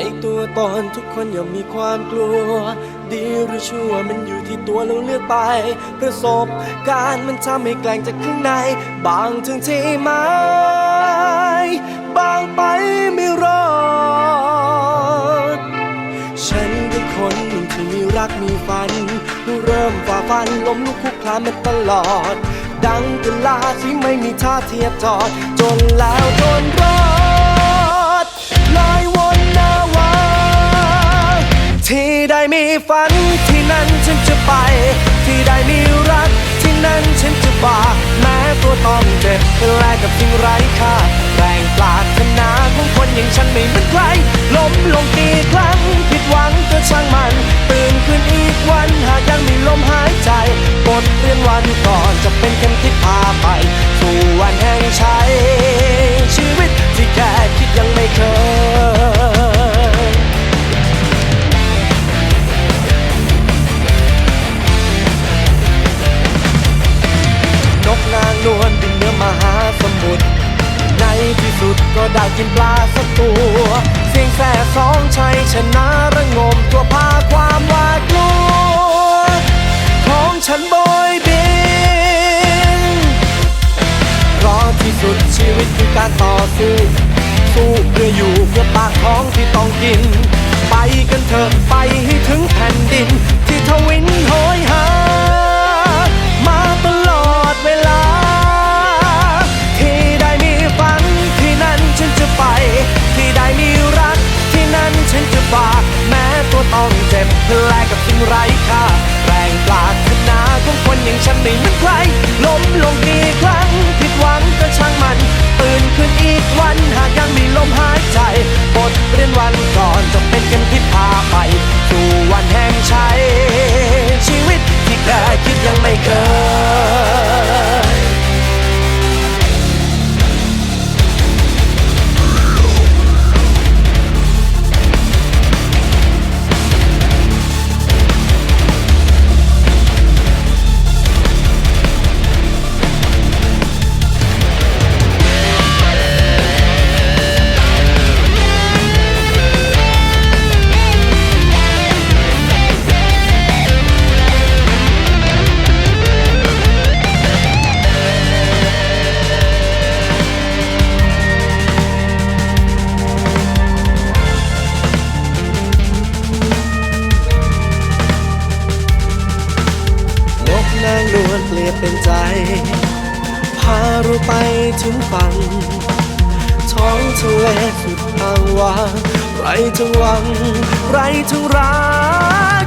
ในตัวตอนทุกคนย่อมมีความกลัว ดีหรือชั่วมันอยู่ที่ตัวเราเลือกไป ประสบการณ์มันทำให้แกล้งจากข้างใน บางถึงที่ไม้บางไปไม่รอด ฉันคือคนหนึ่งที่มีรักมีฝัน เริ่มฝ่าฟันล้มลุกคลุกคลานมาตลอด ดังกะลาที่ไม่มีท่าเทียบจอด จนแล้วจนรอด มีฝันที่นั้นฉันจะไป ที่ได้มีรักที่นั้นฉันจะบากแม้ตัวต้องเจ็บเป็นแลกกับสิ่งไร้ค่าแรงปรารถนาของคนอย่างฉันไม่เหมือนใครล้มลงกี่ครั้งผิดหวังก็ช่างมันตื่นขึ้นอีกวันหากยังมีลมหายใจบทเรียนวันก่อนจะเป็นเข็มทิศพาไป ก็ได้กินปลาสักตัว เสียงแส่สองชัยชนะระงมตัวพาความหวาดกลัวของฉันบอยบินเพราะที่สุดชีวิตคือการต่อสู้สู้เพื่ออยู่ ฉันไม่เหมือนใคร งนวลเปลี่ยนเป็นใจ พาเราไปถึงฝั่งท้องทะเลสุดอ้างวางไรทั้งหวัง ไรทั้งรัก